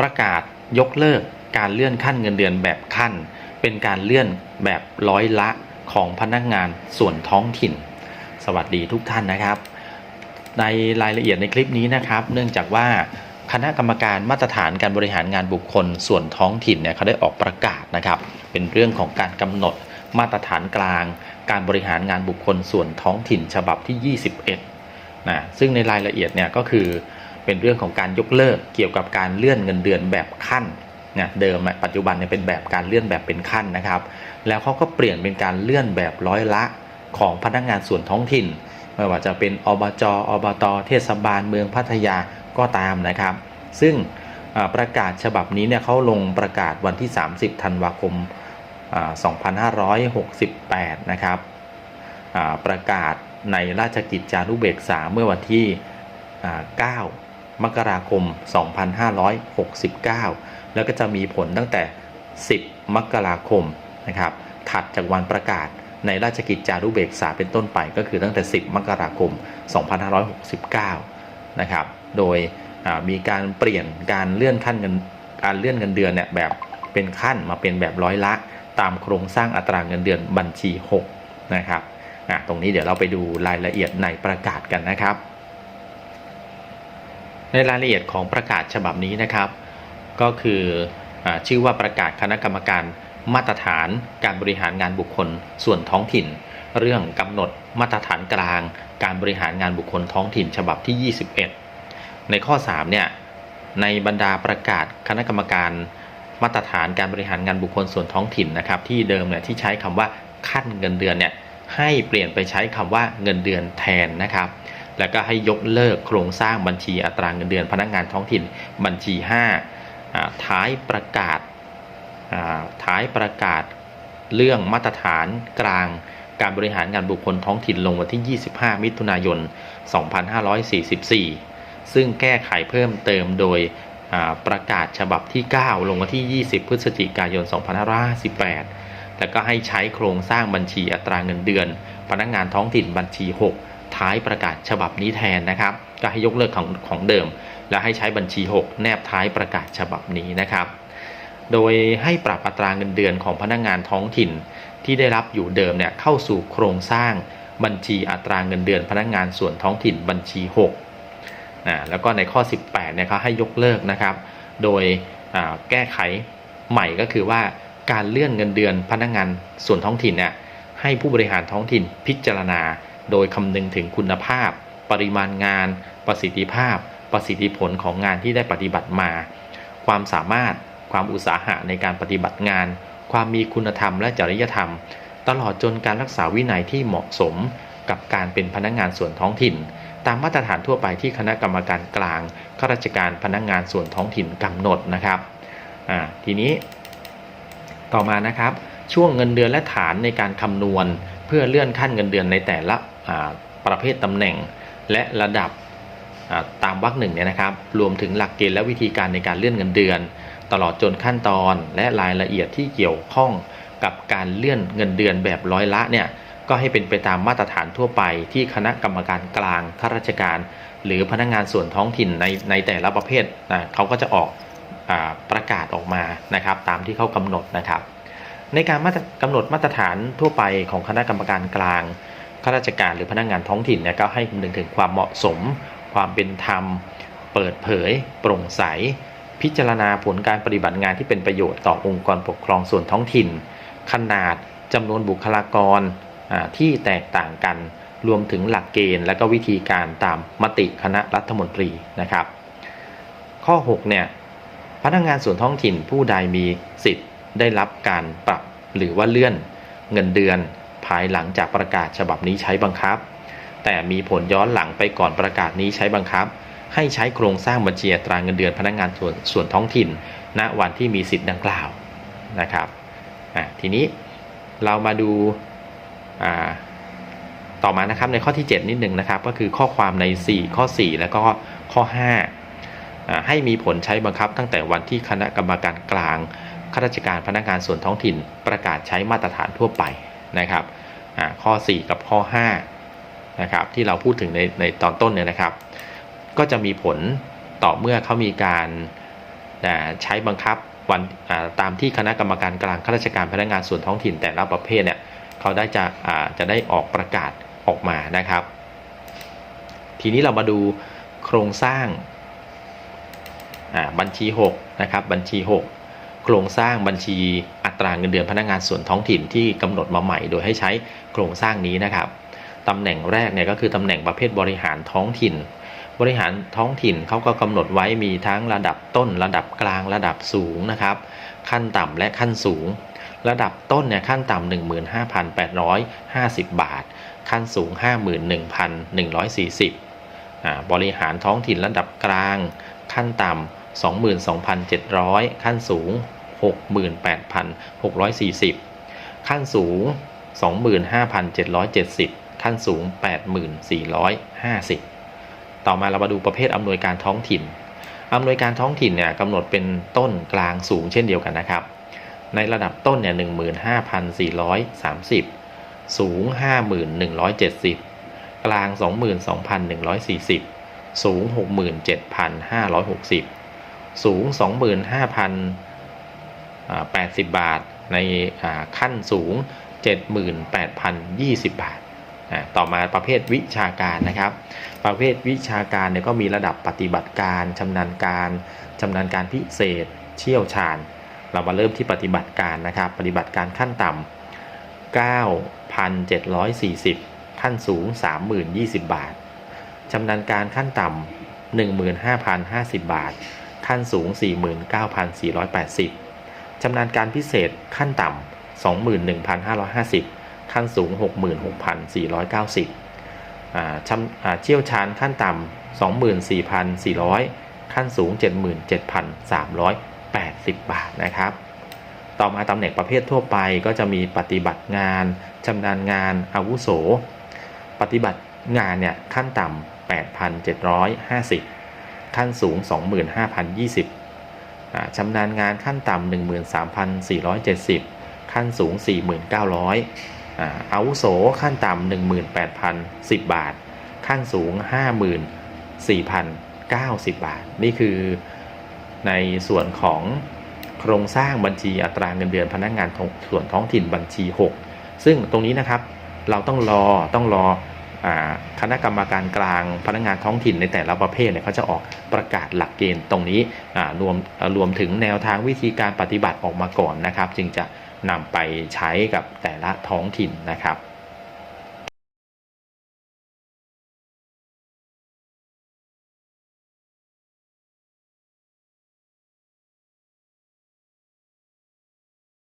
ประกาศยกเลิกการเลื่อนขั้นเงินเดือนแบบขั้น เป็นการเลื่อนแบบร้อยละของพนักงานส่วนท้องถิ่น สวัสดีทุกท่านนะครับ ในรายละเอียดในคลิปนี้นะครับ เนื่องจากว่าคณะกรรมการมาตรฐานการบริหารงานบุคคลส่วนท้องถิ่นเนี่ยเขาได้ออกประกาศนะครับ เป็นเรื่องของการกำหนดมาตรฐานกลาง การบริหารงานบุคคลส่วนท้องถิ่นฉบับที่ 21นะซึ่งในรายละเอียดเนี่ยก็คือ เป็นเรื่องของการยกเลิกเกี่ยวกับการเลื่อนเงินเดือนแบบขั้นนะเดิมปัจจุบันเนี่ยเป็นแบบการเลื่อนแบบเป็นขั้นนะครับ แล้วเขาก็เปลี่ยนเป็นการเลื่อนแบบร้อยละของพนักงานส่วนท้องถิ่น ไม่ว่าจะเป็นอบจอบต เทศบาลเมืองพัทยาก็ตามนะครับ ซึ่งประกาศฉบับนี้เนี่ยเขาลงประกาศวันที่ 30 ธันวาคมอ่า2568 นะครับประกาศในราชกิจจานุเบกษาเมื่อวันที่อ่า9 มกราคม 2569 แล้วก็จะมีผลตั้งแต่ 10 มกราคมนะครับ ถัดจากวันประกาศในราชกิจจานุเบกษาเป็นต้นไปก็คือตั้งแต่ 10 มกราคม 2569 นะครับ โดยมีการเปลี่ยนการเลื่อนขั้นเงินการเลื่อนเงินเดือนเนี่ยแบบเป็นขั้นมาเป็นแบบร้อยละ ตามโครงสร้างอัตราเงินเดือนบัญชี 6 นะครับตรงนี้เดี๋ยวเราไปดูรายละเอียดในประกาศกันนะครับ ในรายละเอียดของประกาศฉบับนี้นะครับ ก็คืออชื่อว่าประกาศคณะกรรมการมาตรฐานการบริหารงานบุคคลส่วนท้องถิ่น เรื่องกำหนดมาตรฐานกลาง การบริหารงานบุคคลท้องถิ่น ฉบับที่ 21 ในข้อ3เนี่ยในบรรดาประกาศคณะกรรมการมาตรฐานการบริหารงานบุคคลส่วนท้องถิ่นนะครับที่เดิมเนี่ยที่ใช้คำว่าขั้นเงินเดือนเนี่ยให้เปลี่ยนไปใช้คำว่าเงินเดือนแทนนะครับ แล้วก็ให้ยกเลิกโครงสร้างบัญชีอัตราเงินเดือน พนักงานท้องถิ่นบัญชี 5 ท้ายประกาศท้ายประกาศเรื่องมาตรฐานกลางการบริหารงานบุคคลท้องถิ่นลงวันที่ 25 มิถุนายน 2544 ซึ่งแก้ไขเพิ่มเติมโดยประกาศฉบับที่ 9 ลงวันที่ 20 พฤศจิกายน 2558 แล้วก็ให้ใช้โครงสร้างบัญชีอัตราเงินเดือน พนักงานท้องถิ่นบัญชี 6 ท้ายประกาศฉบับนี้แทนนะครับ ก็ให้ยกเลิกของของเดิม และให้ใช้บัญชี 6 แนบท้ายประกาศฉบับนี้นะครับ โดยให้ปรับอัตราเงินเดือนของพนักงานท้องถิ่นที่ได้รับอยู่เดิมเนี่ยเข้าสู่โครงสร้างบัญชีอัตราเงินเดือนพนักงานส่วนท้องถิ่นบัญชี6อ่าแล้วก็ในข้อ 18เนี่ยเขาให้ยกเลิกนะครับ โดยแก้ไขใหม่ก็คือว่าการเลื่อนเงินเดือนพนักงานส่วนท้องถิ่นเนี่ยให้ผู้บริหารท้องถิ่นพิจารณา โดยคำนึงถึงคุณภาพ ปริมาณงาน ประสิทธิภาพ ประสิทธิผลของงานที่ได้ปฏิบัติมา ความสามารถ ความอุตสาหะในการปฏิบัติงาน ความมีคุณธรรมและจริยธรรม ตลอดจนการรักษาวินัยที่เหมาะสมกับการเป็นพนักงานส่วนท้องถิ่น ตามมาตรฐานทั่วไปที่คณะกรรมการกลางข้าราชการพนักงานส่วนท้องถิ่นกำหนดนะครับทีนี้ต่อมานะครับช่วงเงินเดือนและฐานในการคำนวณ เพื่อเลื่อนขั้นเงินเดือนในแต่ละ ประเภทตำแหน่งและระดับตามวรรคหนึ่งเนี่ยนะครับ รวมถึงหลักเกณฑ์และวิธีการในการเลื่อนเงินเดือน ตลอดจนขั้นตอนและรายละเอียดที่เกี่ยวข้องกับการเลื่อนเงินเดือนแบบร้อยละเนี่ยก็ให้เป็นไปตามมาตรฐานทั่วไปที่คณะกรรมการกลางข้าราชการ หรือพนักงานส่วนท้องถิ่นในในแต่ละประเภทนะเขาก็จะออกอประกาศออกมานะครับ ตามที่เขากำหนดนะครับ ในการมาตรกำหนดมาตรฐานทั่วไปของคณะกรรมการกลาง ข้าราชการหรือพนักงานท้องถิ่นเนี่ยก็ให้คำนึงถึงความเหมาะสม ความเป็นธรรม เปิดเผย โปร่งใส พิจารณาผลการปฏิบัติงานที่เป็นประโยชน์ต่อองค์กรปกครองส่วนท้องถิ่น ขนาดจำนวนบุคลากรที่แตกต่างกันรวมถึงหลักเกณฑ์และก็วิธีการตามมติคณะรัฐมนตรีนะครับ ข้อ6เนี่ยพนักงานส่วนท้องถิ่นผู้ใดมีสิทธิ์ได้รับการปรับหรือว่าเลื่อนเงินเดือน ภายหลังจากประกาศฉบับนี้ใช้บังคับ แต่มีผลย้อนหลังไปก่อนประกาศนี้ใช้บังคับ ให้ใช้โครงสร้างบัญชีตราเงินเดือนพนักงานส่วนส่วนท้องถิ่น ณวันที่มีสิทธิ์ดังกล่าวนะครับทีนี้เรามาดูาต่อมานะครับในข้อที่ 7 นิดหนึ่งนะครับก็คือข้อความใน 4 ข้อ 4 แล้วก็ข้อ5อ่าให้มีผลใช้บังคับตั้งแต่วันที่คณะกรรมการกลางข้าราชการพนักงานส่วนท้องถิ่น ประกาศใช้มาตรฐานทั่วไปนะครับ ข้อ 4 กับข้อ5นะครับที่เราพูดถึงในในตอนต้นเนี่ยนะครับ ก็จะมีผลต่อเมื่อเขามีการใช้บังคับวันตามที่คณะกรรมการกลางข้าราชการพนักงานส่วนท้องถิ่นแต่ละประเภทเนี่ยเขาได้จะจะได้ออกประกาศออกมานะครับ ทีนี้เรามาดูโครงสร้างบัญชี6นะครับบัญชี 6 โครงสร้างบัญชีอัตราเงินเดือนพนักงานส่วนท้องถิ่นที่กำหนดมาใหม่ โดยให้ใช้โครงสร้างนี้นะครับตำแหน่งแรกเนี่ยก็คือตำแหน่งประเภทบริหารท้องถิ่น บริหารท้องถิ่นเขาก็กำหนดไว้มีทั้งระดับต้น ระดับกลางระดับสูงนะครับ ขั้นต่ำและขั้นสูง ระดับต้นเนี่ยขั้นต่ำ15,850 บาท ขั้นสูง 51,140อ่าบริหารท้องถิ่นระดับกลาง ขั้นต่ำ 22,700 ขั้นสูง 68,640 ขั้นสูง 25,770 ขั้นสูง 8,450 ต่อมาเรามาดูประเภทอำนวยการท้องถิ่นอำนวยการท้องถิ่นเนี่ยกำหนดเป็นต้นกลางสูงเช่นเดียวกันนะครับ ในระดับต้นเนี่ย15,430 สูง 5,170 กลาง 22,140 สูง 67,560 สูง 25,080 บาท ในอ่าขั้นสูง 78,020 บาทอ่าต่อมาประเภทวิชาการนะครับ ประเภทวิชาการเนี่ยก็มีระดับปฏิบัติการชำนาญการชำนาญการพิเศษ เชี่ยวชาญ เรามาเริ่มที่ปฏิบัติการนะครับ ปฏิบัติการขั้นต่ำ9,740 ขั้นสูง 30,020 บาทชำนาญการขั้นต่ำ15,050 บาท ขั้นสูง 49,480 ชำนาญการพิเศษขั้นต่ำ 21,550 ขั้นสูง 66,490อ่าชำอ่าเชี่ยวชาญขั้นต่ำ 24,400 ขั้นสูง 77,380 บาทนะครับ ต่อมาตำแหน่งประเภททั่วไปก็จะมีปฏิบัติงานชำนาญงานอาวุโส ปฏิบัติงานเนี่ยขั้นต่ำ 8,750 ขั้นสูง 25,020อ่าชำนาญงานขั้นต่ำ13,470 ขั้นสูง 4,900อาอาวุโสขั้นต่ำ18,010 บาท ขั้นสูง 54,090 บาท นี่คือในส่วนของโครงสร้างบัญชีอัตราเงินเดือนพนักงานงส่วนท้องถิ่นบัญชี 6 ซึ่งตรงนี้นะครับเราต้องรอต้องรอ คณะกรรมการกลางพนักงานท้องถิ่นในแต่ละประเภทเนี่ยเขาจะออกประกาศหลักเกณฑ์ตรงนี้รวมรวมถึงแนวทางวิธีการปฏิบัติออกมาก่อนนะครับ จึงจะนำไปใช้กับแต่ละท้องถิ่นนะครับ